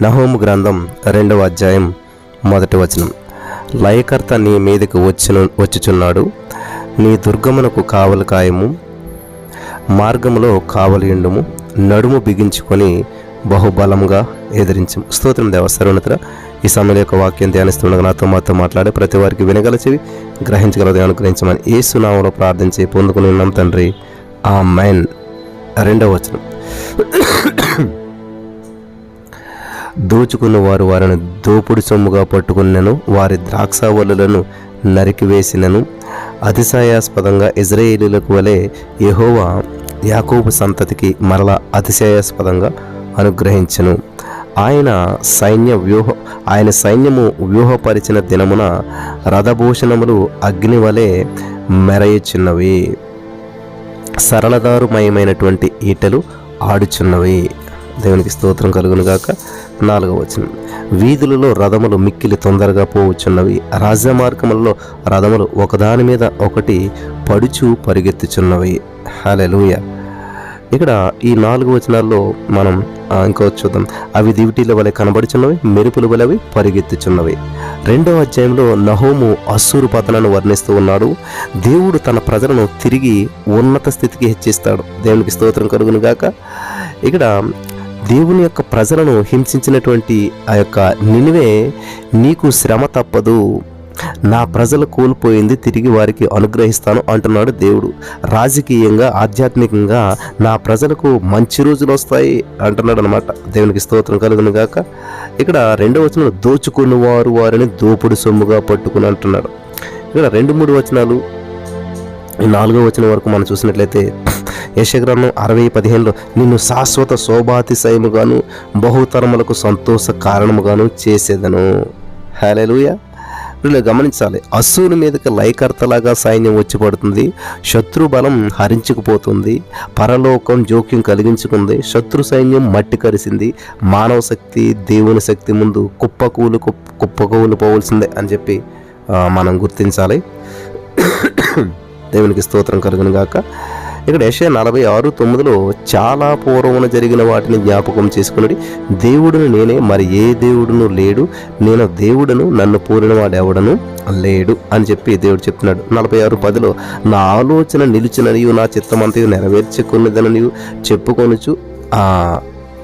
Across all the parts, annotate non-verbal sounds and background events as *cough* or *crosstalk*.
నహోము గ్రంథం రెండవ అధ్యాయం మొదటి వచనం. లయకర్త నీ మీదకి వచ్చిన వచ్చుచున్నాడు. నీ దుర్గమునకు కావలి కాయము మార్గములో కావలియుండుము నడుము బిగించుకొని బహుబలంగా ఎదిరించము. స్తోత్రం దేవ సర్వనతర ఈ సమయంలో యొక్క వాక్యం ధ్యానిస్తుండగా నాతో మాతో మాట్లాడే ప్రతి వారికి వినగల చెవి గ్రహించగలది అనుగ్రహించమని ఏ సునామంలో ప్రార్థించి పొందుకుని ఉన్నాం తండ్రి. ఆ మైన్ రెండవ వచనం. దోచుకున్న వారు వారిని దోపుడు సొమ్ముగా పట్టుకున్నను వారి ద్రాక్షావల్లులను నరికివేసినను. అతిశయాస్పదంగా ఇజ్రాయేలీలకు వలె యెహోవా యాకోబు సంతతికి మరలా అతిశయాస్పదంగా అనుగ్రహించను. ఆయన సైన్య వ్యూహ ఆయన సైన్యము వ్యూహపరిచిన దినమున రథభూషణములు అగ్ని వలె మెరయుచున్నవి. సరళదారుమయమైనటువంటి ఈటలు ఆడుచున్నవి. దేవునికి స్తోత్రం కలుగునుగాక. నాలుగవ వచనం. వీధులలో రథములు మిక్కిలి తొందరగా పోవచ్చున్నవి రాజమార్గములలో రథములు ఒకదాని మీద ఒకటి పడుచు పరిగెత్తుచున్నవి. హలెలుయ ఇక్కడ ఈ నాలుగు వచనాల్లో మనం ఇంకో చూద్దాం. అవి దివిటీల వలె కనబడుచున్నవి మెరుపుల వలె అవి పరిగెత్తుచున్నవి. రెండవ అధ్యాయంలో నహోము అసూరు పతనను వర్ణిస్తూ ఉన్నాడు. దేవుడు తన ప్రజలను తిరిగి ఉన్నత స్థితికి హెచ్చిస్తాడు. దేవునికి స్తోత్రం కలుగును గాక ఇక్కడ దేవుని యొక్క ప్రజలను హింసించినటువంటి ఆ యొక్క నినివే నీకు శ్రమ తప్పదు. నా ప్రజలు కోల్పోయింది తిరిగి వారికి అనుగ్రహిస్తాను అంటున్నాడు దేవుడు. రాజకీయంగా ఆధ్యాత్మికంగా నా ప్రజలకు మంచి రోజులు వస్తాయి అంటున్నాడు అనమాట దేవునికి స్తోత్రం కలుగును గాక. ఇక్కడ రెండవ వచనం దోచుకున్న వారు వారిని దోపుడు సొమ్ముగా పట్టుకుని అంటున్నాడు. ఇక్కడ రెండు మూడు వచనాలు నాలుగో వచనం వరకు మనం చూసినట్లయితే యశగ్రంథం అరవై పదిహేనులో నిన్ను శాశ్వత శోభాతిశయముగాను బహుతరములకు సంతోష కారణముగాను చేసేదను. హలెలుయ వీళ్ళు గమనించాలి. అస్సూరు మీదకి లయకర్తలాగా సైన్యం వచ్చి పడుతుంది. శత్రు బలం హరించుకుపోతుంది. పరలోకం జోక్యం కలిగించుకుంది. శత్రు సైన్యం మట్టి కరిసింది. మానవ శక్తి దేవుని శక్తి ముందు కుప్పకూలు కుప్పకూలు పోవలసిందే అని చెప్పి మనం గుర్తించాలి. *coughs* దేవునికి స్తోత్రం కలుగును గాక ఇక్కడ యశ నలభై ఆరు తొమ్మిదిలో చాలా పూర్వమున జరిగిన వాటిని జ్ఞాపకం చేసుకున్నది దేవుడును నేనే మరి ఏ దేవుడును లేడు. నేను దేవుడను నన్ను పూరిన వాడెవడను లేడు అని చెప్పి దేవుడు చెప్తున్నాడు. నలభై ఆరు పదిలో నా ఆలోచన నిలిచిననియు నా చిత్తమంతయు నెరవేర్చుకున్నదననియు చెప్పుకొనుచు ఆ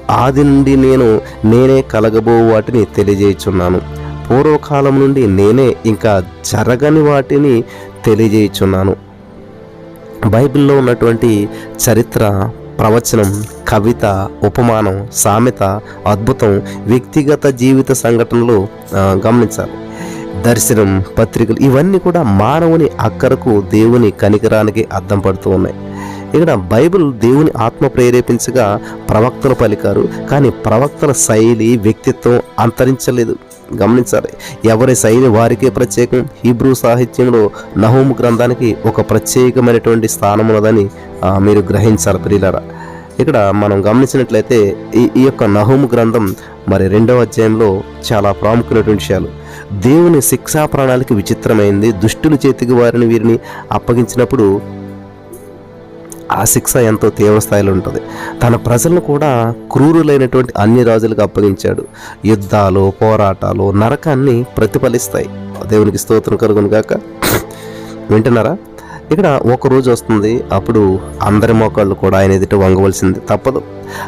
ఆది నుండి నేను నేనే కలగబో వాటిని తెలియజేయుచున్నాను. పూర్వకాలం నుండి నేనే ఇంకా జరగని వాటిని తెలియజేయుచున్నాను. బైబిల్లో ఉన్నటువంటి చరిత్ర ప్రవచనం కవిత ఉపమానం సామెత అద్భుతం వ్యక్తిగత జీవిత సంఘటనలు గమనించాలి. దర్శనం పత్రికలు ఇవన్నీ కూడా మానవుని అక్కరకు దేవుని కనికరానికి అద్దం పడుతూ ఉన్నాయి. ఇక్కడ బైబిల్ దేవుని ఆత్మ ప్రేరేపించగా ప్రవక్తలు పలికారు. కానీ ప్రవక్తల శైలి వ్యక్తిత్వం అంతరించలేదు. గమనించాలి. ఎవరి శైలి వారికే ప్రత్యేకం? హీబ్రూ సాహిత్యంలో నహోము గ్రంథానికి ఒక ప్రత్యేకమైనటువంటి స్థానం ఉన్నదని మీరు గ్రహించాలి ప్రియులరా. ఇక్కడ మనం గమనించినట్లయితే ఈ ఈ యొక్క నహోము గ్రంథం మరి రెండవ అధ్యాయంలో చాలా ప్రాముఖ్యమైనటువంటి విషయాలు. దేవుని శిక్షా ప్రణాళిక విచిత్రమైంది. దుష్టుల చేతికి వారిని వీరిని అప్పగించినప్పుడు ఆ శిక్ష ఎంతో తీవ్ర స్థాయిలో ఉంటుంది. తన ప్రజలను కూడా క్రూరులైనటువంటి అన్ని రాజులకు అప్పగించాడు. యుద్ధాలు పోరాటాలు నరకాన్ని ప్రతిఫలిస్తాయి. దేవునికి స్తోత్రం కలుగును గాక. వింటున్నారా? ఇక్కడ ఒక రోజు వస్తుంది. అప్పుడు అందరి మోకాళ్ళు కూడా ఆయన ఎదుట వంగవలసింది తప్పదు.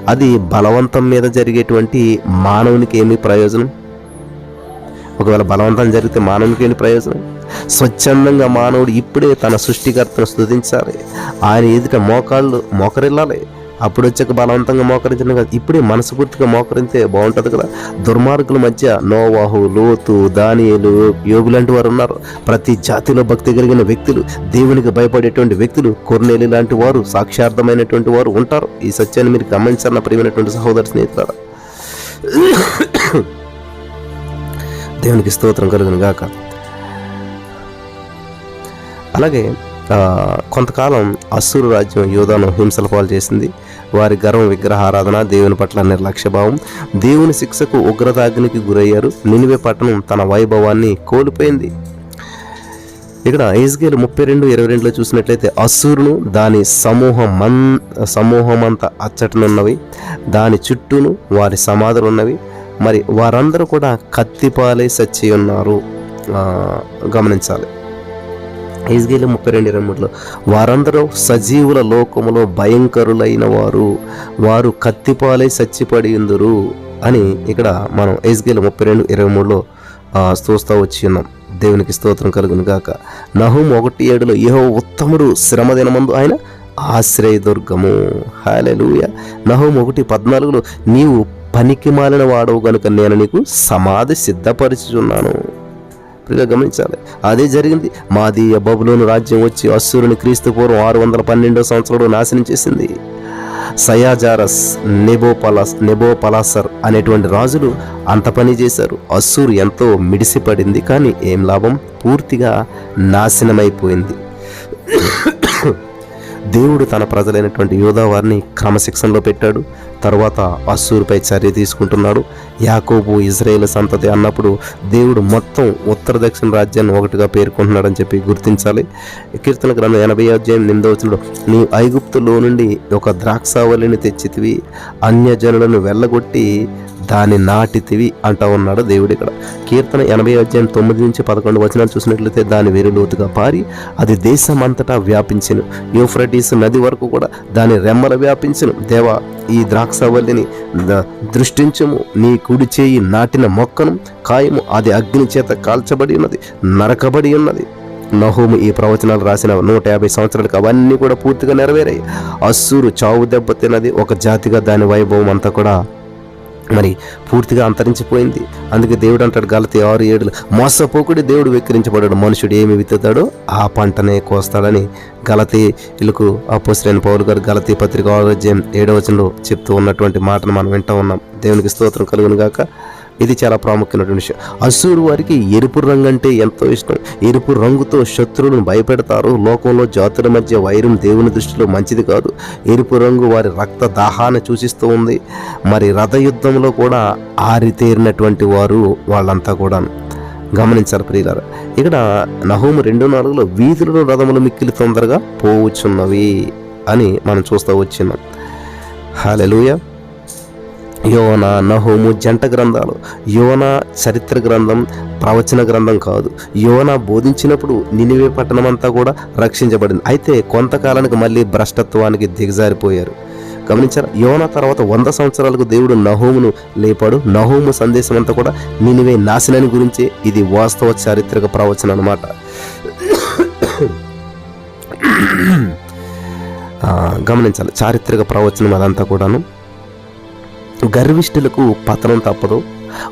అది బలవంతం మీద జరిగేటువంటి మానవునికి ఏమీ ప్రయోజనం? ఒకవేళ బలవంతం జరిగితే మానవునికి ఏంటి ప్రయోజనం? స్వచ్ఛందంగా మానవుడు ఇప్పుడే తన సృష్టికర్తను స్థుతించాలి ఆయన ఎదుట మోకాళ్ళు మోకరిల్లాలి. అప్పుడు వచ్చాక బలవంతంగా మోకరించడం కాదు. ఇప్పుడే మనస్ఫూర్తిగా మోకరిస్తే బాగుంటుంది కదా. దుర్మార్గుల మధ్య నోవాహు లోతు దానియలు యోగు లాంటి వారు ఉన్నారు. ప్రతి జాతిలో భక్తి కలిగిన వ్యక్తులు దేవునికి భయపడేటువంటి వ్యక్తులు కొర్నేలి లాంటి వారు సాక్షార్థమైనటువంటి వారు ఉంటారు. ఈ సత్యాన్ని మీరు గమనించాలన్న ప్రియమైనటువంటి సహోదర స్నేహితులారా. దేవునికి స్తోత్రం కలుగును గాక. అలాగే కొంతకాలం అస్సూరు రాజ్యం యోధాను హింసల పాలు చేసింది. వారి గర్వం విగ్రహారాధన దేవుని పట్ల నిర్లక్ష్యభావం దేవుని శిక్షకు ఉగ్రతాగ్నికి గురయ్యారు. నినివే పట్టణం తన వైభవాన్ని కోల్పోయింది. ఇక్కడ ఐజ్గేలు ముప్పై రెండు ఇరవై రెండులో చూసినట్లయితే అసూరును దాని సమూహం మన్ సమూహం అంతా అచ్చటనున్నవి. దాని చుట్టూను వారి సమాధులు ఉన్నవి మరి వారందరూ కూడా కత్తిపాలై సచ్చి ఉన్నారు. గమనించాలి. ఇజ్గేలు ముప్పై రెండు ఇరవై మూడులో వారందరూ సజీవుల లోకములో భయంకరులైన వారు వారు కత్తిపాలై సచ్చిపడి ఉందురు అని ఇక్కడ మనం ఎజ్గేలు ముప్పై రెండు ఇరవై మూడులో చూస్తూ వచ్చి ఉన్నాం. దేవునికి స్తోత్రం కలుగును గాక. నహుం ఒకటి ఏడులో ఏహో ఉత్తముడు శ్రమ దినమందు ఆయన ఆశ్రయదుర్గము. హాలెలూయ నహుం ఒకటి పద్నాలుగులో నీవు పనికి మాలిన వాడవు గనుక నేను నీకు సమాధి సిద్ధపరచుచున్నాను. ప్రియుగా గమనించాలి. అదే జరిగింది. మాది బబులోను రాజ్యం వచ్చి అస్సూరుని క్రీస్తు పూర్వం ఆరు వందల పన్నెండో సంవత్సరంలో నాశనం చేసింది. సయాజారస్ నెబోపలాస్ నెబోపలాసర్ అనేటువంటి రాజులు అంత పని చేశారు. అస్సూరు ఎంతో మిడిసిపడింది. కానీ ఏం లాభం? పూర్తిగా నాశనమైపోయింది. దేవుడు తన ప్రజలైనటువంటి యోధా వారిని క్రమశిక్షణలో పెట్టాడు. తర్వాత అస్సూరుపై చర్య తీసుకుంటున్నాడు. యాకోబు ఇజ్రాయేల్ సంతతి అన్నప్పుడు దేవుడు మొత్తం ఉత్తర దక్షిణ రాజ్యాన్ని ఒకటిగా పేర్కొంటున్నాడని చెప్పి గుర్తించాలి. కీర్తన గ్రంథం ఎనభై అధ్యాయం నిందవచనంలో నీ ఐగుప్తులో నుండి ఒక ద్రాక్షావళిని తెచ్చితివి అన్యజనులను వెళ్ళగొట్టి దాన్ని నాటితివి అంటూ ఉన్నాడు దేవుడు ఇక్కడ. కీర్తన ఎనభై అధ్యాయం తొమ్మిది నుంచి పదకొండు వచనాలు చూసినట్లయితే దాని వేరు లోతుగా పారి అది దేశమంతటా వ్యాపించెను. యూఫ్రటీస్ నది వరకు కూడా దాని రెమ్మలు వ్యాపించను. దేవా ఈ ద్రాక్షవల్లిని ద- నీ కుడి చేయి నాటిన మొక్కను కాయము అది అగ్ని చేత కాల్చబడి ఉన్నది నరకబడి ఉన్నది. నహోము ఈ ప్రవచనాలు రాసిన నూట యాభై సంవత్సరాలకు అవన్నీ కూడా పూర్తిగా నెరవేరాయి. అస్సూరు చావు దెబ్బతిన్నది ఒక జాతిగా దాని వైభవం అంతా కూడా మరి పూర్తిగా అంతరించిపోయింది. అందుకే దేవుడు అంటాడు గలతి ఆరు ఏడులు. మోసపోకుడి దేవుడు వెక్కిరించబడాడు మనుషుడు ఏమి విత్తుతాడో ఆ పంటనే కోస్తాడని గలతీలకు అపోసరైన పౌరు గారు గలతి పత్రిక ఆరోగ్యం ఏడవచనంలో చెప్తూ ఉన్నటువంటి మాటను మనం వింటూ ఉన్నాం. దేవునికి స్తోత్రం కలుగును గాక. ఇది చాలా ప్రాముఖ్యమైనటువంటి విషయం. అసూరు వారికి ఎరుపు రంగు అంటే ఎంతో ఇష్టం. ఎరుపు రంగుతో శత్రువులను భయపెడతారు. లోకంలో జాతుల మధ్య వైరం దేవుని దృష్టిలో మంచిది కాదు. ఎరుపు రంగు వారి రక్త దాహాన్ని సూచిస్తూ ఉంది. మరి రథయుద్ధంలో కూడా ఆరితేరినటువంటి వారు వాళ్ళంతా కూడా గమనించారు ప్రియులారు. ఇక్కడ నహోము రెండు నాలుగులో వీధులలో రథములు మిక్కిలి తొందరగా పోవచ్చున్నవి అని మనం చూస్తూ వచ్చినాం. హాలెలూయ యోన నహోము జంట గ్రంథాలు. యోన చరిత్ర గ్రంథం ప్రవచన గ్రంథం కాదు. యోన బోధించినప్పుడు నినివే పట్టణం అంతా కూడా రక్షించబడింది. అయితే కొంతకాలానికి మళ్ళీ భ్రష్టత్వానికి దిగజారిపోయారు. గమనించారు? యోన తర్వాత వంద సంవత్సరాలకు దేవుడు నహోమును లేపాడు. నహోము సందేశం అంతా కూడా నినివే నాశనాన్ని గురించే. ఇది వాస్తవ చారిత్రక ప్రవచనం అనమాట గమనించాలి. చారిత్రక ప్రవచనం అదంతా కూడాను. గర్విష్ఠులకు పతనం తప్పదు.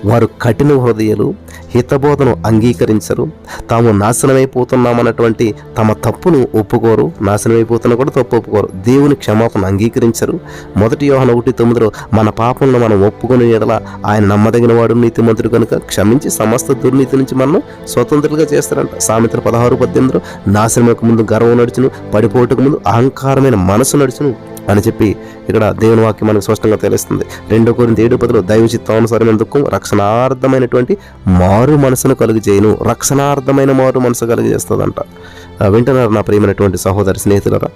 వారు కఠిన హృదయాలు హితబోధను అంగీకరించరు. తాము నాశనమైపోతున్నామన్నటువంటి తమ తప్పును ఒప్పుకోరు. నాశనమైపోతున్నా కూడా తప్పు ఒప్పుకోరు. దేవుని క్షమాపణ అంగీకరించరు. మొదటి యోహన ఒకటి తొమ్మిదిలో మన పాపలను మనం ఒప్పుకొని ఎడల ఆయన నమ్మదగిన వాడు నీతిమంతుడు కనుక క్షమించి సమస్త దుర్నీతి నుంచి మనం స్వతంత్రులుగా చేస్తారంట. సామెతలు పదహారు పద్దెనిమిదిలో నాశనం ముందు గర్వం నడుచును పడిపోటకు ముందు అహంకారమైన మనసు నడుచును. అని చెప్పి ఇక్కడ దేవుని వాక్యం మనకు స్పష్టంగా తెలుస్తుంది. రెండో కోరింత ఏడు పదిలో దైవ చిత్తానుసారమైన దుఃఖం రక్షణార్థమైనటువంటి మారు మనసును కలుగు చేయను రక్షణార్థమైన మారు మనసు కలుగు చేస్తుందంట వింటున్నారు నా ప్రియమైనటువంటి సహోదరి స్నేహితులరా?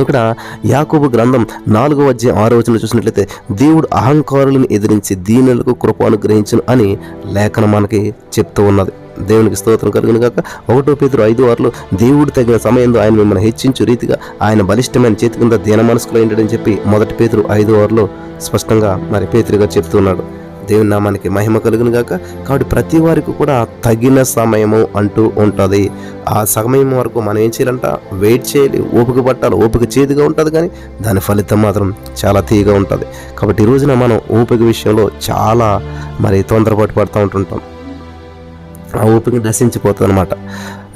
ఇక్కడ యాకోబు గ్రంథం నాలుగో అధ్యాయం ఆరో వచనం చూసినట్లయితే దేవుడు అహంకారులను ఎదిరించి దీనులకు కృప అనుగ్రహించను అని లేఖనం మనకి చెప్తూ ఉన్నది. దేవునికి స్తోత్రం కలుగును కాక ఒకటో పేతురు ఐదు ఆరులో దేవుడు తగిన సమయంలో ఆయన మిమ్మల్ని హెచ్చించు రీతిగా ఆయన బలిష్టమైన చేతి కింద దీన మనసుకులు ఏంటని చెప్పి మొదటి పేతురు ఐదు ఆరులో స్పష్టంగా మరి పేతురుగా చెప్తున్నాడు దేవుని నామానికి మహిమ కలుగును గాక. కాబట్టి ప్రతి వారికి కూడా తగిన సమయము అంటూ ఉంటుంది. ఆ సమయం వరకు మనం ఏం చేయాలంట? వెయిట్ చేయాలి. ఓపిక పట్టాలి. ఓపిక చేదుగా ఉంటుంది కానీ దాని ఫలితం మాత్రం చాలా తీయగా ఉంటుంది. కాబట్టి ఈ రోజున మనం ఓపిక విషయంలో చాలా మరి తొందరపాటు పడుతూ ఉంటుంటాం. ఆ ఓపిక నశించిపోతుంది అనమాట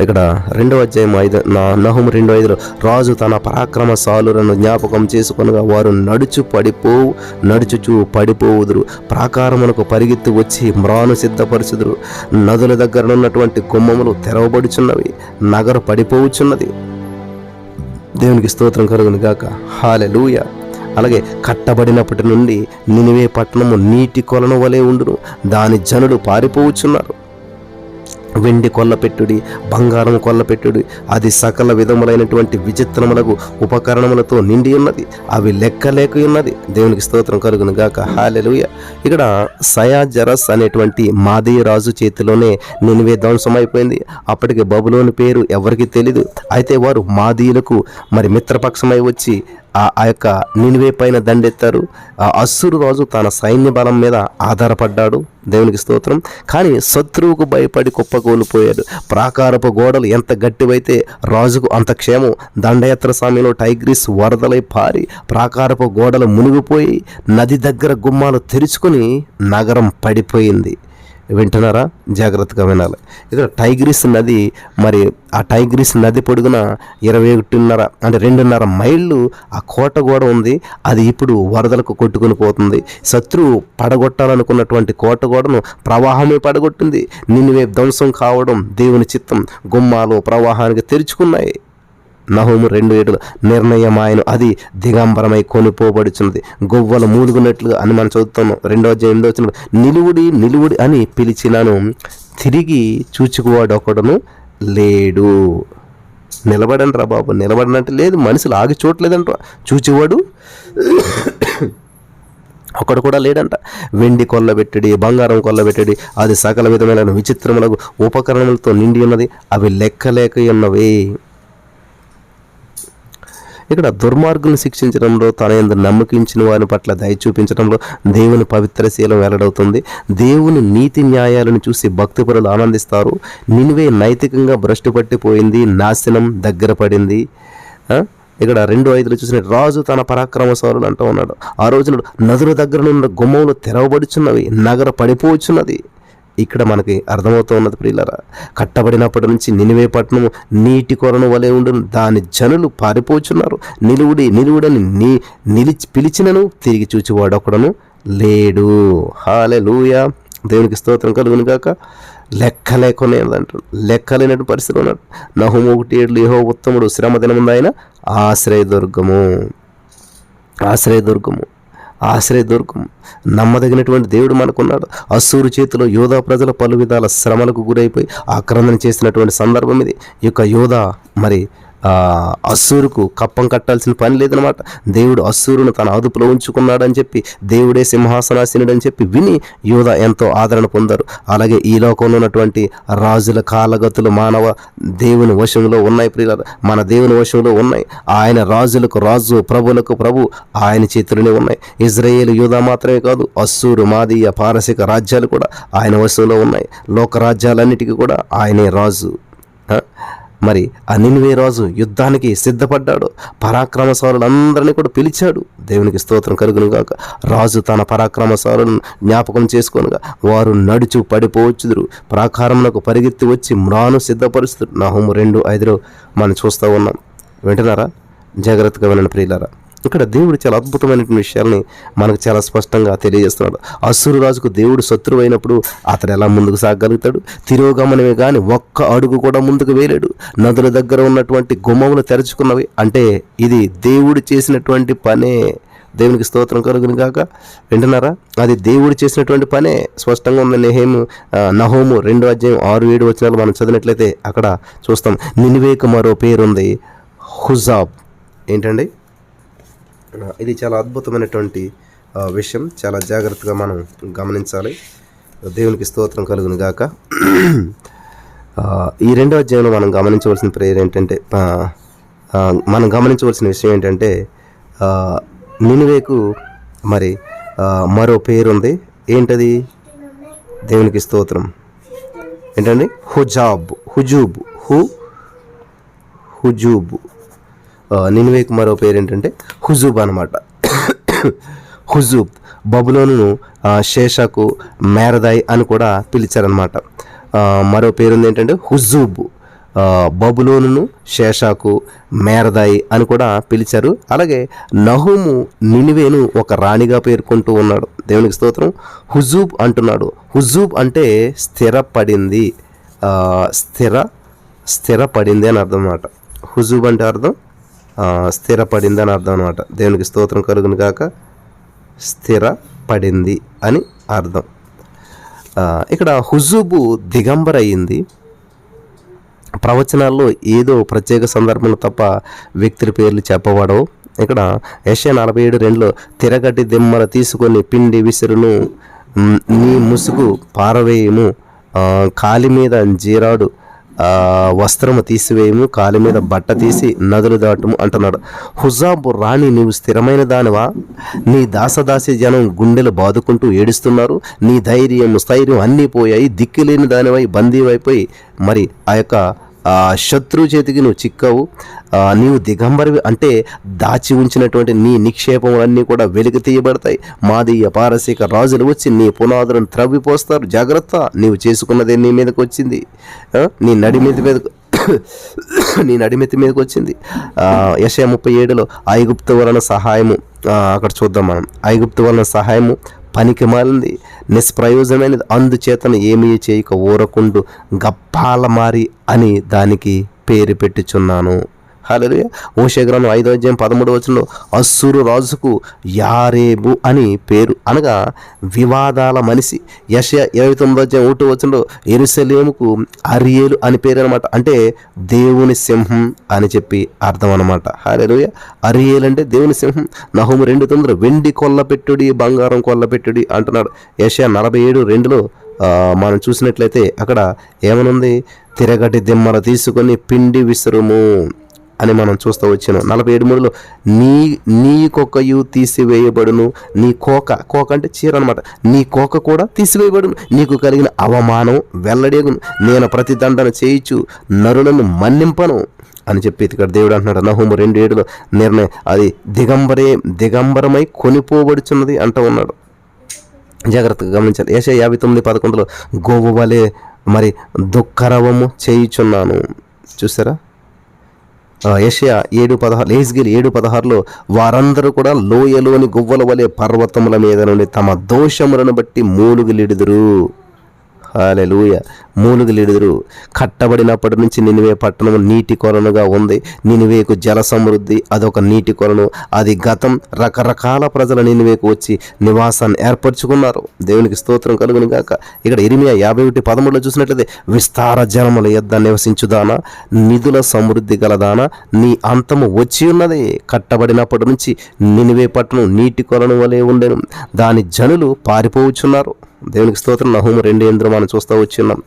ఇక్కడ రెండవ అధ్యాయం ఐదు నా రెండో ఐదులో రాజు తన పరాక్రమ సాలులను జ్ఞాపకం చేసుకునగా వారు నడుచు పడిపోవు నడుచుచు పడిపోవుదురు. ప్రాకారమునకు పరిగెత్తి వచ్చి మ్రాను సిద్ధపరచుదురు. నదుల దగ్గర ఉన్నటువంటి గుమ్మములు తెరవబడుచున్నవి నగరు పడిపోవుచున్నది. దేవునికి స్తోత్రం కలుగును గాక. హాలెలూయ. అలాగే కట్టబడినప్పటి నుండి నినివే పట్టణము నీటి కొలను వలె ఉండును. దాని జనుడు పారిపోవచ్చున్నారు వెండి కొల్లపెట్టుడి బంగారం కొల్లపెట్టుడి అది సకల విధములైనటువంటి విచిత్రములకు ఉపకరణములతో నిండి ఉన్నది. అవి లెక్కలేక ఉన్నది. దేవునికి స్తోత్రం కలుగును గాక. హాలెలుయ. ఇక్కడ సయాజరస్ అనేటువంటి మాదీయ రాజు చేతిలోనే నినివే ధ్వంసమైపోయింది అప్పటికి బబులోని పేరు ఎవరికి తెలీదు. అయితే వారు మాదీయులకు మరి మిత్రపక్షమై వచ్చి ఆ ఆ యొక్క నినివే పైన దండెత్తారు. ఆ అస్సురు రాజు తన సైన్య బలం మీద ఆధారపడ్డాడు. దేవునికి స్తోత్రం. కానీ శత్రువుకు భయపడి కుప్పకూలిపోయాడు ప్రాకారపు గోడలు ఎంత గట్టివైతే రాజుకు అంత క్షేమం. దండయాత్ర సమయంలో టైగ్రిస్ వరదలై పారి ప్రాకారపు గోడలు మునిగిపోయి నది దగ్గర గుమ్మాలు తెరుచుకుని నగరం పడిపోయింది. వింటున్నారా? జాగ్రత్తగా వినాలి. ఇక్కడ టైగ్రిస్ నది మరి ఆ టైగ్రిస్ నది పొడుగున ఇరవై ఒకటిన్నర అంటే రెండున్నర మైళ్ళు ఆ కోట కూడా ఉంది. అది ఇప్పుడు వరదలకు కొట్టుకుని పోతుంది. శత్రువు పడగొట్టాలనుకున్నటువంటి కోట గోడను ప్రవాహమే పడగొట్టింది. నిన్నువే ధ్వంసం కావడం దేవుని చిత్తం గుమ్మాలు ప్రవాహానికి తెరుచుకున్నాయి. నహోము రెండు ఏడుల నిర్ణయం ఆయన అది దిగంబరమై కొనిపోబడుచున్నది. గొవ్వలు మూలుగున్నట్లుగా అని మనం చదువుతున్నాం రెండో అధ్యాయం ఎనిమిదో వచ్చిన నిలువుడి నిలువుడి అని పిలిచినాను తిరిగి చూచుకువాడు ఒకడును లేడు. నిలబడండి రా బాబు నిలబడినట్టు లేదు మనుషులు ఆగి చూడలేదంట చూచేవాడు ఒకడు కూడా లేడంట. వెండి కొల్లబెట్టడి బంగారం కొల్లబెట్టడి అది సకల విధమైన విచిత్రములకు ఉపకరణములతో నిండి ఉన్నది అవి లెక్కలేక ఉన్నవి. ఇక్కడ దుర్మార్గులను శిక్షించడంలో తన ఎందు నమ్మకించిన వారి పట్ల దయ చూపించడంలో దేవుని పవిత్ర శీలం వెల్లడవుతుంది. దేవుని నీతి న్యాయాలను చూసి భక్తిపరులు ఆనందిస్తారు. నిన్వే నైతికంగా భ్రష్టు పట్టిపోయింది నాశనం దగ్గర పడింది. ఇక్కడ రెండు ఐదులు చూసిన రాజు తన పరాక్రమశాలులు అంటూ ఉన్నాడు. ఆ రోజున నదుల దగ్గర ఉన్న గుమ్మములు తెరవబడుచున్నవి నగర పడిపోవచ్చున్నది ఇక్కడ మనకి అర్థమవుతూ ఉన్నది ప్రియులరా కట్టబడినప్పటి నుంచి నినివే పట్టణము నీటి కొరను వలె ఉండు దాని జనులు పారిపోచున్నారు. నిలువుడి నిలువుడని నీ నిలిచి పిలిచినను తిరిగి చూచి ఒకడను లేడు. హాలే దేవునికి స్తోత్రం కలుగును గాక. లెక్క లేకునే అంటాడు లెక్క లేనట్టు పరిస్థితి ఉన్నాడు. నహుము ఒకటి ఏడు ఏహో ఉత్తముడు శ్రమ దినముందు ఆయన ఆశ్రయదుర్గము. ఆశ్రయదుర్గము. ఆశ్రయ ఆశ్రయదుర్గం నమ్మదగినటువంటి దేవుడు మనకున్నాడు. అసూరు చేతిలో యోధా ప్రజల పలు విధాల శ్రమలకు గురైపోయి ఆక్రందన చేసినటువంటి సందర్భం ఇది. ఈ యొక్క యోధా మరి అస్సూరుకు కప్పం కట్టాల్సిన పని లేదనమాట దేవుడు అస్సూరును తన అదుపులో ఉంచుకున్నాడని చెప్పి దేవుడే సింహాసనాసీనుడని చెప్పి విని యోధ ఎంతో ఆదరణ పొందారు. అలాగే ఈ లోకంలో ఉన్నటువంటి రాజుల కాలగతులు మానవ దేవుని వశంలో ఉన్నాయి ప్రియుల మన దేవుని వశంలో ఉన్నాయి. ఆయన రాజులకు రాజు ప్రభులకు ప్రభు ఆయన చేతులనే ఉన్నాయి. ఇజ్రాయేల్ యూదా మాత్రమే కాదు అస్సూరు మాదీయ పారసిక రాజ్యాలు కూడా ఆయన వశంలో ఉన్నాయి. లోక రాజ్యాలన్నిటికీ కూడా ఆయనే రాజు. మరి ఆ రాజు యుద్ధానికి సిద్ధపడ్డాడు. పరాక్రమశాలులందరినీ కూడా పిలిచాడు. దేవునికి స్తోత్రం కలుగునుగాక. రాజు తన పరాక్రమశాలను జ్ఞాపకం చేసుకోనుగా. వారు నడుచు పడిపోవచ్చుదురు. ప్రాకారమునకు పరిగెత్తి వచ్చి మ్రాను నా నహము రెండు ఐదులో మనం చూస్తూ ఉన్నాం. వింటున్నారా? జాగ్రత్తగా వినండి ప్రియులారా. ఇక్కడ దేవుడు చాలా అద్భుతమైన విషయాల్ని మనకు చాలా స్పష్టంగా తెలియజేస్తున్నాడు. అసురు రాజుకు దేవుడు శత్రువు అయినప్పుడు అతడు ఎలా ముందుకు సాగలుగుతాడు? తిరోగమనమే కానీ ఒక్క అడుగు కూడా ముందుకు వేయలేడు. నదుల దగ్గర ఉన్నటువంటి గుమ్మములు తెరుచుకున్నవి. అంటే ఇది దేవుడు చేసినటువంటి పనే. దేవునికి స్తోత్రం కలుగును కాక వింటున్నారా? అది దేవుడు చేసినటువంటి పనే. స్పష్టంగా ఉంది. నెహేము నహోము రెండో అధ్యాయం ఆరు ఏడు వచ్చినాలు మనం చదివినట్లయితే అక్కడ చూస్తాం. నినివేకు మరో పేరుంది. హుజాబ్. ఏంటండి? ఇది చాలా అద్భుతమైనటువంటి విషయం. చాలా జాగ్రత్తగా మనం గమనించాలి. దేవునికి స్తోత్రం కలుగును గాక. ఈ రెండో అధ్యాయంలో మనం గమనించవలసిన ప్రేయర్ ఏంటంటే మనం గమనించవలసిన విషయం ఏంటంటే నినువేకు నినివేకు మరి మరో పేరుంది ఏంటది? దేవునికి స్తోత్రం. ఏంటండి? హుజాబ్ హుజూబ్ హు హుజూబ్. నినివేకు మరో పేరు ఏంటంటే హుజూబ్ అనమాట హుజూబ్ బబులోను శేషకు మేరదాయ్ అని కూడా పిలిచారనమాట మరో పేరు ఉంది ఏంటంటే హుజూబ్. బబులోను బబులోనును శేషాకు మేరదాయి అని కూడా పిలిచారు. అలాగే నహుము నినివేను ఒక రాణిగా పేర్కొంటూ ఉన్నాడు. దేవునికి స్తోత్రం. హుజూబ్ అంటున్నాడు. హుజూబ్ అంటే స్థిరపడింది. స్థిర స్థిరపడింది అని అర్థం అన్నమాట. హుజూబ్ అంటే అర్థం స్థిరపడింది అని అర్థం అనమాట దేవునికి స్తోత్రం కలుగును కాక స్థిరపడింది అని అర్థం. ఇక్కడ హుజుబు దిగంబర అయింది ప్రవచనాల్లో ఏదో ప్రత్యేక సందర్భంలో తప్ప వ్యక్తుల పేర్లు చెప్పబడవు. ఇక్కడ యశ నలభై ఏడు రెండులో తిరగటి దిమ్మల తీసుకొని పిండి విసురును నీ ముసుగు పారవేయము. కాలి మీద జీరాడు వస్త్రము తీసివేయము కాలి మీద బట్ట తీసి నదులు దాటము అంటున్నాడు. హుజాబు రాణి నీవు స్థిరమైన దానివా? నీ దాసదాసి జనం గుండెలు బాదుకుంటూ ఏడుస్తున్నారు. నీ ధైర్యం స్థైర్యం అన్నీ పోయాయి. దిక్కులేని దానివై బందీవైపోయి మరి ఆ యొక్క శత్రు చేతికి నువ్వు చిక్కవు. నీవు దిగంబరివి అంటే దాచి ఉంచినటువంటి నీ నిక్షేపములన్నీ కూడా వెలికి తీయబడతాయి. మాదీయ పారసీక రాజులు వచ్చి నీ పునాదులను త్రవ్విపోస్తారు. జాగ్రత్త నీవు చేసుకున్నదే నీ మీదకి వచ్చింది. నీ నడిమితి మీద *coughs* నీ నడిమితి మీదకి వచ్చింది. యశయ ముప్పై ఏడులో ఐగుప్తు వలన సహాయము. అక్కడ చూద్దాం మనం. ఐగుప్తు వలన సహాయము పనికి మారింది నిష్ప్రయోజనమైనది. అందుచేతను ఏమీ చేయక ఊరకుండు గప్పాల మారి అని దానికి పేరు పెట్టుచున్నాను. హాలలుయ ఓషగ్రంథం ఐదో అధ్యాయం పదమూడు వచనంలో అస్సురు రాజుకు యారేబు అని పేరు అనగా వివాదాల మనిషి. యశ ఇరవై తొమ్మిదో అధ్యాయం ఒకటి వచనంలో ఎరుసలేముకు అరియేలు అని పేరు అనమాట అంటే దేవుని సింహం అని చెప్పి అర్థం అనమాట హాలలుయ అరియేలు అంటే దేవుని సింహం. నహుము రెండు తొమ్మిది వెండి కొల్లపెట్టుడి బంగారం కొల్లపెట్టుడి అంటున్నాడు. యశ నలభై ఏడు రెండులో మనం చూసినట్లయితే అక్కడ ఏమనుంది? తిరగటి దిమ్మల తీసుకొని పిండి విసురుము. అని మనం చూస్తూ వచ్చాను. నలభై ఏడు మూడులో నీ నీ కుక్కయు తీసివేయబడును. నీ కోక కోక అంటే చీర అనమాట నీ కోక కూడా తీసివేయబడును. నీకు కలిగిన అవమానం వెల్లడేగును. నేను ప్రతిదండన చేయించు నరులను మన్నింపను అని చెప్పి ఇక్కడ దేవుడు అంటున్నాడు. నహోము రెండు ఏడులో నిర్ణయం అది దిగంబరే దిగంబరమై కొనిపోబడుచున్నది అంటూ ఉన్నాడు. జాగ్రత్తగా గమనించాలి. ఏష యాభై తొమ్మిది పదకొండులో గోవు వలె మరి దుఃఖరవము చేయుచున్నాను. చూసారా? ఆ, ఏడు పదహారు ఏజ్గిల్ ఏడు పదహారులో వారందరూ కూడా లోయలోని గువ్వల వలె పర్వతముల మీద నుండి తమ దోషములను బట్టి మూలుగులిడుదురు. హాలెలూయ. మూలుగులిడుదురు కట్టబడినప్పటి నుంచి నినివే పట్టణం నీటి కొలనుగా ఉంది. నినివేకు జల సమృద్ధి అదొక నీటి కొలను అది గతం రకరకాల ప్రజల నినివేకు వచ్చి నివాసాన్ని ఏర్పరచుకున్నారు. దేవునికి స్తోత్రం కలుగును గాక. ఇక్కడ ఇరిమియా యాభై ఒకటి పదమూడులో చూసినట్లయితే విస్తార జనముల యొద్ద నివసించుదానా? నిధుల సమృద్ధి గలదానా నీ అంతము వచ్చి ఉన్నది. కట్టబడినప్పటి నుంచి నినివే పట్టణం నీటి కొలను వలె ఉండెను. దాని జనులు పారిపోవచ్చున్నారు దేవునికి స్తోత్రం. నహూము రెండు ఎందులో మనం చూస్తూ వచ్చిన్నాం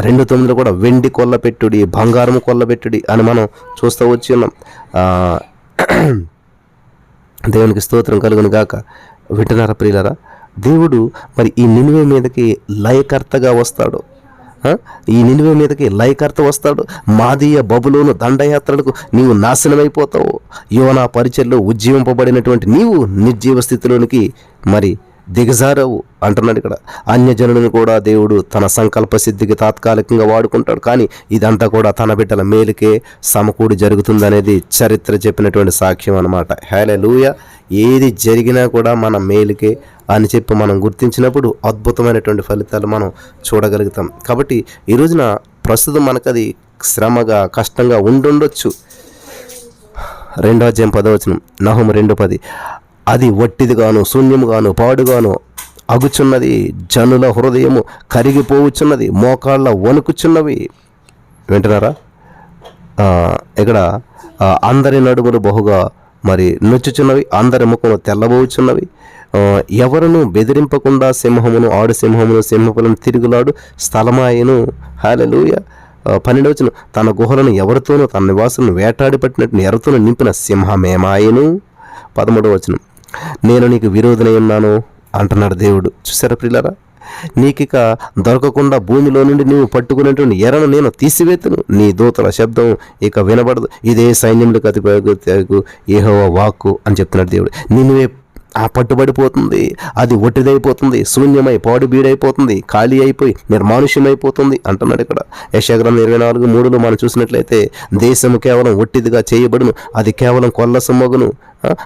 రెండు తొమ్మిదిలో కూడా వెండి కొల్లపెట్టుడి బంగారం కొల్లపెట్టుడి అని మనం చూస్తూ వచ్చిన్నాం దేవునికి స్తోత్రం కలుగును గాక. వింటున్నారా ప్రియులరా? దేవుడు మరి ఈ నిలువ మీదకి లయకర్తగా వస్తాడు. ఈ నిలువ మీదకి లయకర్త వస్తాడు. మాదీయ బబులోను దండయాత్రలకు నీవు నాశనమైపోతావు. యువన పరిచయలో ఉజ్జీవింపబడినటువంటి నీవు నిర్జీవ స్థితిలోనికి మరి దిగజారవు అంటున్నాడు ఇక్కడ. అన్యజనులను కూడా దేవుడు తన సంకల్ప సిద్ధికి తాత్కాలికంగా వాడుకుంటాడు. కానీ ఇదంతా కూడా తన బిడ్డల మేలుకే సమకూడి జరుగుతుందనేది చరిత్ర చెప్పినటువంటి సాక్ష్యం అనమాట హేలూయ ఏది జరిగినా కూడా మన మేలుకే అని చెప్పి మనం గుర్తించినప్పుడు అద్భుతమైనటువంటి ఫలితాలు మనం చూడగలుగుతాం. కాబట్టి ఈ రోజున ప్రస్తుతం మనకది శ్రమగా కష్టంగా ఉండుండొచ్చు. రెండో అధ్యాయం పదవచనం నహం రెండు పది. అది వట్టిదిగాను శూన్యముగాను పాడుగాను. అగుచున్నది జనుల హృదయము కరిగిపోవచ్చున్నది మోకాళ్ళ వణుకుచున్నవి. వింటున్నారా? ఇక్కడ అందరి నడుములు బహుగా మరి నొచ్చుచున్నవి అందరి ముఖము తెల్లబోచున్నవి ఎవరును బెదిరింపకుండా సింహమును ఆడు సింహమును సింహపులను తిరుగులాడు స్థలమాయను. హాలెలూయ. పన్నెండవచనం తన గుహలను ఎవరితోనూ తన నివాసులను వేటాడి పట్టినట్టు ఎరతోనూ నింపిన సింహమేమాయను. పదమూడవచనం నేను నీకు విరోధనై ఉన్నాను అంటున్నాడు దేవుడు. చూసారా ప్రిలరా నీకిక దొరకకుండా భూమిలో నుండి నీవు పట్టుకునేటువంటి ఎరను నేను తీసివేతును. నీ దూతల శబ్దం ఇక వినబడదు. ఇదే సైన్యములకు అతి ఏహో వాక్కు అని చెప్తున్నాడు దేవుడు. నిన్నువే ఆ పట్టుబడిపోతుంది. అది ఒట్టిదైపోతుంది. శూన్యమై పాడు బీడైపోతుంది. ఖాళీ అయిపోయి నిర్మానుష్యమైపోతుంది అంటున్నాడు ఇక్కడ. యశాగ్రంథం ఇరవై నాలుగు మూడులో మనం చూసినట్లయితే దేశము కేవలం ఒట్టిదిగా చేయబడును అది కేవలం కొల్ల సొమ్మగును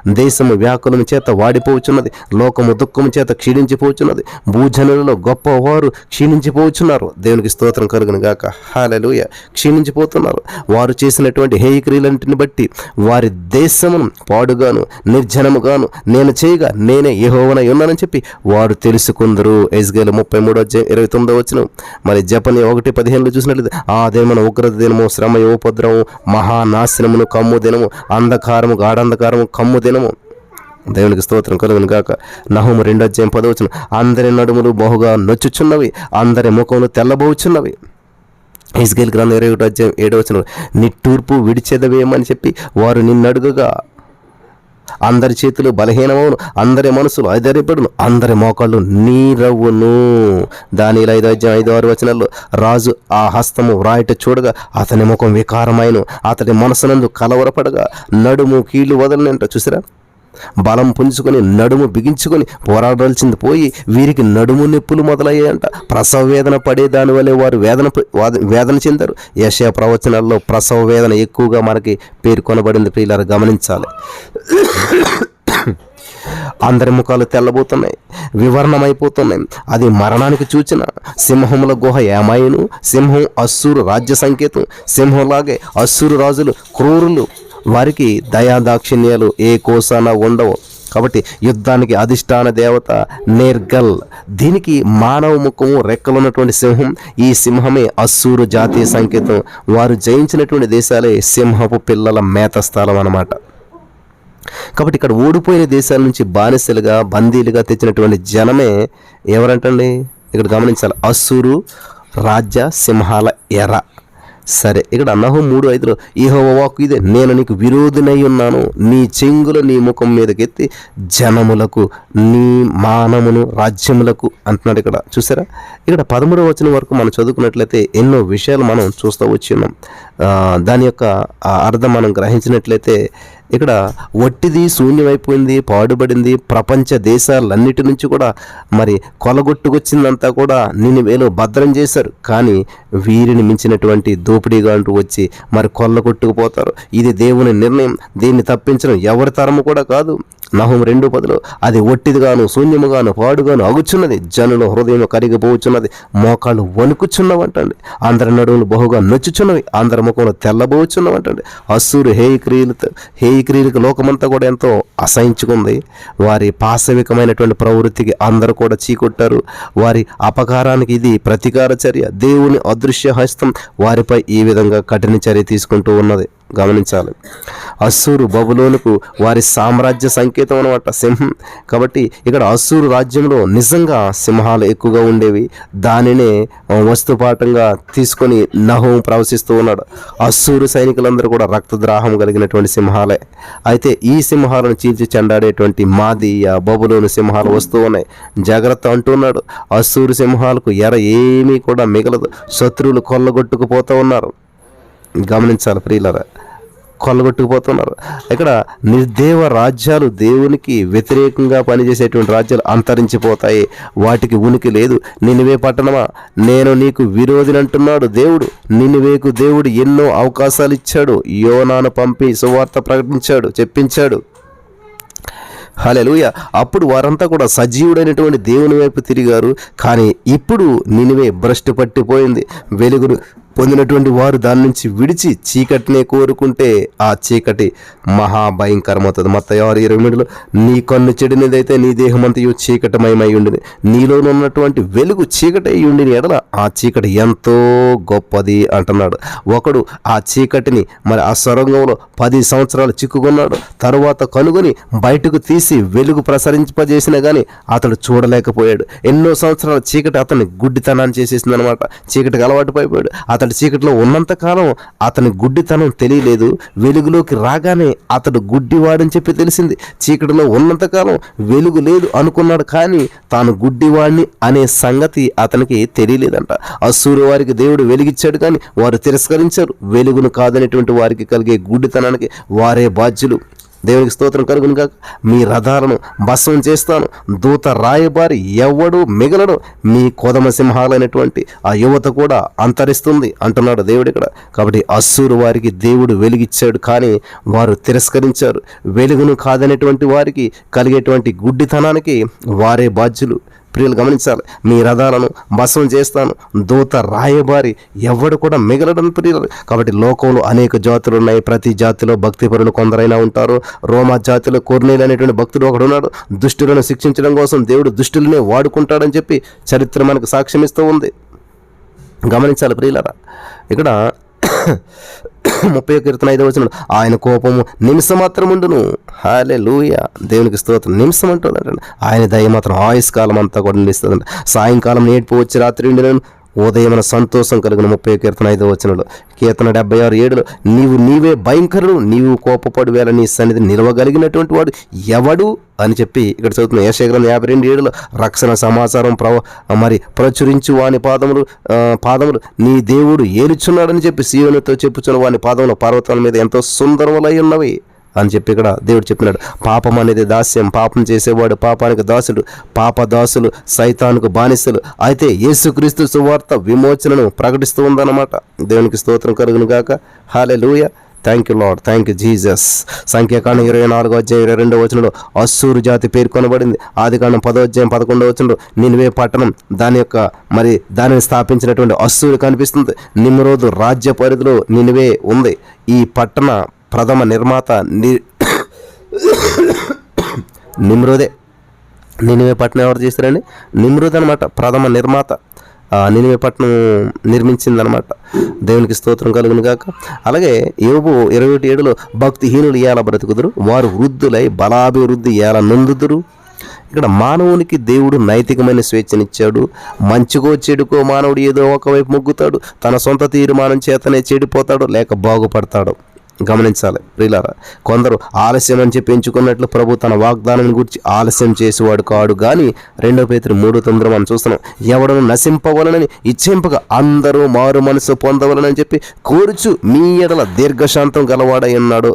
దేశము వ్యాకులం చేత వాడిపోవచ్చున్నది లోకము దుఃఖము చేత క్షీణించిపోవచ్చున్నది భూజనులలో గొప్పవారు క్షీణించిపోవచ్చున్నారు. దేవునికి స్తోత్రం కలుగును గాక. హాలలుయ. క్షీణించిపోతున్నారు. వారు చేసినటువంటి హేయ క్రియలంటిని బట్టి వారి దేశమును పాడుగాను నిర్జనముగాను నేను చేయ చేయగా నేనే యెహోవానై ఉన్నానని చెప్పి వారు తెలుసుకుందరు. ఎస్గేలు ముప్పై మూడో ఇరవై తొమ్మిదో వచ్చిన మరి జపని ఒకటి పదిహేనులో చూసినట్లయితే ఆ దేమన ఉగ్రత దినము శ్రమ ఉపద్రవము మహానాశనమును కమ్ము దినము అంధకారము గాఢంధకారము కమ్ము దినము. దేవునికి స్తోత్రం కలుగును గాక. నహము రెండో అధ్యాయం పదవచ్చును అందరి నడుములు బహుగా నొచ్చుచున్నవి అందరి ముఖములు తెల్లబోచున్నవి. ఇస్గేల్ గ్రంథం ఇరవై ఒకటో అధ్యాయం ఏడో వచ్చిన నిట్టూర్పు విడిచెదవేమని చెప్పి వారు నిన్నడుగగా అందరి చేతులు బలహీనమవును అందరి మనసులు ఐదరిపడును అందరి మోకాళ్ళు నీరవును దాని ఐదు అధ్యాయం ఐదు ఆరు వచనాల్లో రాజు ఆ హస్తము వ్రాయట చూడగా అతని ముఖం వికారమైన అతని మనసునందు కలవరపడగా నడుము కీళ్ళు వదలనంట చూసిరా? బలం పుంజుకొని నడుము బిగించుకొని పోరాడాల్సింది పోయి వీరికి నడుము నొప్పులు మొదలయ్యాయంట. ప్రసవ వేదన పడే దాని వల్లే వారు వేదన వేదన చెందారు. యశయ ప్రవచనాల్లో ప్రసవ వేదన ఎక్కువగా మనకి పేర్కొనబడింది ప్రియులారు గమనించాలి. అందరి ముఖాలు తెల్లబోతున్నాయి వివరణమైపోతున్నాయి. అది మరణానికి చూచిన సింహముల గుహ ఏమాయను? సింహం అస్సూరు రాజ్య సంకేతం. సింహంలాగే అస్సూరు రాజులు క్రూరులు. వారికి దయాదాక్షిణ్యాలు ఏ కోసాన ఉండవు. కాబట్టి యుద్ధానికి అధిష్టాన దేవత నేర్గల్. దీనికి మానవ ముఖము రెక్కలున్నటువంటి సింహం. ఈ సింహమే అస్సూరు జాతీయ సంకేతం. వారు జయించినటువంటి దేశాలే సింహపు పిల్లల మేత స్థలం అన్నమాట. కాబట్టి ఇక్కడ ఓడిపోయిన దేశాల నుంచి బానిసలుగా బందీలుగా తెచ్చినటువంటి జనమే ఎవరంటండి? ఇక్కడ గమనించాలి. అస్సూరు రాజ్య సింహాల ఎర. సరే ఇక్కడ అన్నహో మూడు ఐదులో ఈహో వాకు ఇదే నేను నీకు విరోధినై ఉన్నాను. నీ చెంగుల నీ ముఖం మీదకెత్తి జనములకు నీ మానమును రాజ్యములకు అంటున్నాడు ఇక్కడ. చూసారా? ఇక్కడ పదమూడవ వచనం వరకు మనం చదువుకున్నట్లయితే ఎన్నో విషయాలు మనం చూస్తూ వచ్చి ఉన్నాం. దాని యొక్క అర్థం మనం గ్రహించినట్లయితే ఇక్కడ వట్టిది శూన్యమైపోయింది పాడుబడింది ప్రపంచ దేశాలన్నిటి నుంచి కూడా మరి కొలగొట్టుకొచ్చిందంతా కూడా నిన్ను వేలో భద్రం చేశారు. కానీ వీరిని మించినటువంటి దోపిడీగా అంటూ వచ్చి మరి కొల్లగొట్టుకుపోతారు. ఇది దేవుని నిర్ణయం. దీన్ని తప్పించడం ఎవరి తరము కూడా కాదు. నహం రెండు పదులు. అది ఒట్టిదిగాను శూన్యముగాను పాడుగాను అగుచున్నది. జనుల హృదయం కరిగిపోచున్నది. మోకాళ్ళు వణుకుచున్నవంటండి. అందరి నడువులు బహుగా నొచ్చుచున్నవి. అందరి ముఖంలో తెల్లబోచున్నవంటండి. అస్సూరు హేయి క్రియలతో హేయి క్రియలకు లోకమంతా కూడా ఎంతో అసహించుకుంది. వారి పాశవికమైనటువంటి ప్రవృత్తికి అందరూ కూడా చీకొట్టారు. వారి అపకారానికి ఇది ప్రతీకార చర్య. దేవుని అదృశ్య హస్తం వారిపై ఈ విధంగా కఠిన చర్య తీసుకుంటూ ఉన్నది. గమనించాలి. అస్సూరు బబులోనుకు వారి సామ్రాజ్య సంఖ్య సంకేతం అనమాట సింహం కాబట్టి ఇక్కడ అసూరు రాజ్యంలో నిజంగా సింహాలు ఎక్కువగా ఉండేవి. దానినే వస్తుపాఠంగా తీసుకొని నహం ప్రవశిస్తూ ఉన్నాడు. అసూరు సైనికులందరూ కూడా రక్తద్రాహం కలిగినటువంటి సింహాలే. అయితే ఈ సింహాలను చీల్చి చెండాడేటువంటి మాదియ బబులోని సింహాలు వస్తూ ఉన్నాయి. జాగ్రత్త అంటున్నాడు అసూరు సింహాలకు ఎర ఏమీ కూడా మిగలదు. శత్రువులు కొల్లగొట్టుకుపోతూ ఉన్నారు. గమనించాలి ప్రియులరా. కొల్లగొట్టుకుపోతున్నారు. ఇక్కడ నిర్దేవ రాజ్యాలు దేవునికి వ్యతిరేకంగా పనిచేసేటువంటి రాజ్యాలు అంతరించిపోతాయి. వాటికి ఉనికి లేదు. నినివే పట్టణమా? నేను నీకు విరోధిని అంటున్నాడు దేవుడు. నినివేకు దేవుడు ఎన్నో అవకాశాలు ఇచ్చాడు. యోనాను పంపి సువార్త ప్రకటించాడు చెప్పించాడు. హలెలుయ అప్పుడు వారంతా కూడా సజీవుడైనటువంటి దేవుని వైపు తిరిగారు. కానీ ఇప్పుడు నినివే భ్రష్టు పట్టిపోయింది. వెలుగును పొందినటువంటి వారు దాని నుంచి విడిచి చీకటినే కోరుకుంటే ఆ చీకటి మహాభయంకరమవుతుంది. మొత్తం ఆరు ఇరవై మూడులో నీ కన్ను చెడినదైతే నీ దేహమంతయు చీకటమయమై ఉండి నీలోనున్నటువంటి ఉన్నటువంటి వెలుగు చీకటి అయి ఉండిన ఎడల ఆ చీకటి ఎంతో గొప్పది అంటున్నాడు. ఒకడు ఆ చీకటిని మరి ఆ సొరంగంలో పది సంవత్సరాలు చిక్కుకున్నాడు. తరువాత కనుగొని బయటకు తీసి వెలుగు ప్రసరింపజేసినా కానీ అతడు చూడలేకపోయాడు. ఎన్నో సంవత్సరాల చీకటి అతన్ని గుడ్డితనాన్ని చేసేసింది అనమాట చీకటికి అలవాటు పడిపోయాడు. అతడు చీకటిలో ఉన్నంతకాలం అతని గుడ్డితనం తెలియలేదు. వెలుగులోకి రాగానే అతడు గుడ్డివాడని చెప్పి తెలిసింది. చీకటిలో ఉన్నంతకాలం వెలుగు లేదు అనుకున్నాడు కానీ తాను గుడ్డివాడిని అనే సంగతి అతనికి తెలియలేదంట. అసూరు వారికి దేవుడు వెలిగిచ్చాడు కానీ వారు తిరస్కరించారు. వెలుగును కాదనేటువంటి వారికి కలిగే గుడ్డితనానికి వారే బాధ్యులు. దేవునికి స్తోత్రం కలుగును కాక మీ రథాలను భస్మం చేస్తాను. దూత రాయబారి ఎవడు మిగలడు. మీ కోదమ సింహాలైనటువంటి ఆ యువత కూడా అంతరిస్తుంది అంటున్నాడు దేవుడు ఇక్కడ. కాబట్టి అస్సూరు వారికి దేవుడు వెలిగిచ్చాడు కానీ వారు తిరస్కరించారు. వెలుగును కాదనేటువంటి వారికి కలిగేటువంటి గుడ్డితనానికి వారే బాధ్యులు. ప్రియులు గమనించాలి. మీ రథాలను భస్మం చేస్తాను. దూత రాయబారి ఎవడు కూడా మిగలడం ప్రియులు కాబట్టి లోకంలో అనేక జాతులు ఉన్నాయి. ప్రతి జాతిలో భక్తిపరులు కొందరైనా ఉంటారు. రోమా జాతిలో కొర్నీలు అనేటువంటి భక్తుడు ఒకడు ఉన్నాడు. దుష్టులను శిక్షించడం కోసం దేవుడు దుష్టులనే వాడుకుంటాడని చెప్పి చరిత్ర మనకు సాక్ష్యమిస్తూ ఉంది. గమనించాలి ప్రియులరా. ఇక్కడ ముప్పై కీర్తన ఐదో వచ్చిన ఆయన కోపము నిమిషం మాత్రం ఉండును హాలే లూయ దేవునికి స్తోత్రం. నిమిషం అంటుందంట ఆయన దయ మాత్రం ఆయుష్కాలం అంతా కూడా నిలుస్తుందంట సాయంకాలం నేర్పు వచ్చి రాత్రి ఉండినను. ఉదయమైన సంతోషం కలిగిన ముప్పై కీర్తన ఐదో వచనంలో కీర్తన డెబ్బై ఆరు ఏడులో నీవు నీవే భయంకరుడు నీవు కోపపడు వేళ నీ సన్నిధి నిలవగలిగినటువంటి వాడు ఎవడు? అని చెప్పి ఇక్కడ చదువుతున్న. యశగ్రంథం యాభై రెండు ఏడులో రక్షణ సమాచారం ప్రవ మరి ప్రచురించు వాని పాదములు పాదములు నీ దేవుడు ఏలుచున్నాడని చెప్పి శివునితో చెప్పుచున్న వాని పాదములు పర్వతాల మీద ఎంతో సుందరములై ఉన్నవి. అని చెప్పి ఇక్కడ దేవుడు చెప్పినాడు. పాపం అనేది దాస్యం. పాపం చేసేవాడు పాపానికి దాసుడు. పాప దాసులు సైతానికి బానిసలు. అయితే యేసుక్రీస్తు సువార్త విమోచనను ప్రకటిస్తూ ఉందన్నమాట. దేవునికి స్తోత్రం కలుగును గాక. Hallelujah thank you Lord thank you Jesus సంఖ్యాకాండం ఇరవై నాలుగో అధ్యాయం ఇరవై రెండో వచనంలో అస్సూరు జాతి పేర్కొనబడింది ఆదికాండం పదో అధ్యాయం పదకొండో వచనంలో నినివే పట్టణం దాని యొక్క మరి దానిని స్థాపించినటువంటి అస్సూరు కనిపిస్తుంది. నిమ్మరోజు రాజ్య పరిధిలో నినివే ఉంది. ఈ పట్టణ ప్రథమ నిర్మాత ని నిమ్రోదే. నినివే పట్టణం ఎవరు చేశారండి? నిమ్రోద్ అనమాట ప్రథమ నిర్మాత. ఆ నినివే పట్టణం నిర్మించిందనమాట దేవునికి స్తోత్రం కలుగును గాక. అలాగే ఏబు ఇరవై ఒకటి ఏడులో భక్తిహీనులు ఎలా బ్రతుకుదురు వారు వృద్ధులై బలాభివృద్ధి ఎలా నొందుదురు. ఇక్కడ మానవునికి దేవుడు నైతికమైన స్వేచ్ఛనిచ్చాడు. మంచికో చెడుకో మానవుడు ఏదో ఒకవైపు మొగ్గుతాడు. తన సొంత తీర్మానం చేతనే చెడిపోతాడు లేక బాగుపడతాడు. గమనించాలి. ప్రియులారా కొందరు ఆలస్యం అని చెప్పి ఎంచుకున్నట్లు ప్రభు తన వాగ్దానం గురించి ఆలస్యం చేసేవాడు కాడు కానీ రెండో పేతురు మూడు తొమ్మిది మనం చూస్తున్నాం ఎవడను నశింపవలనని ఇచ్చింపగా అందరూ మారు మనసు పొందవలనని చెప్పి కోరుచు మీ ఎడల దీర్ఘశాంతం గలవాడై ఉన్నాడు.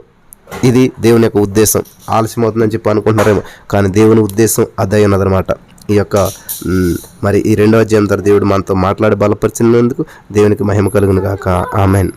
ఇది దేవుని యొక్క ఉద్దేశం. ఆలస్యం అవుతుందని చెప్పి అనుకుంటున్నారేమో కానీ దేవుని ఉద్దేశం అదే ఉన్నదనమాట ఈ యొక్క మరి ఈ రెండవ అధ్యాయం దేవుడు మనతో మాట్లాడి బలపరిచినందుకు దేవునికి మహిమ కలుగును గాక. ఆమెన్.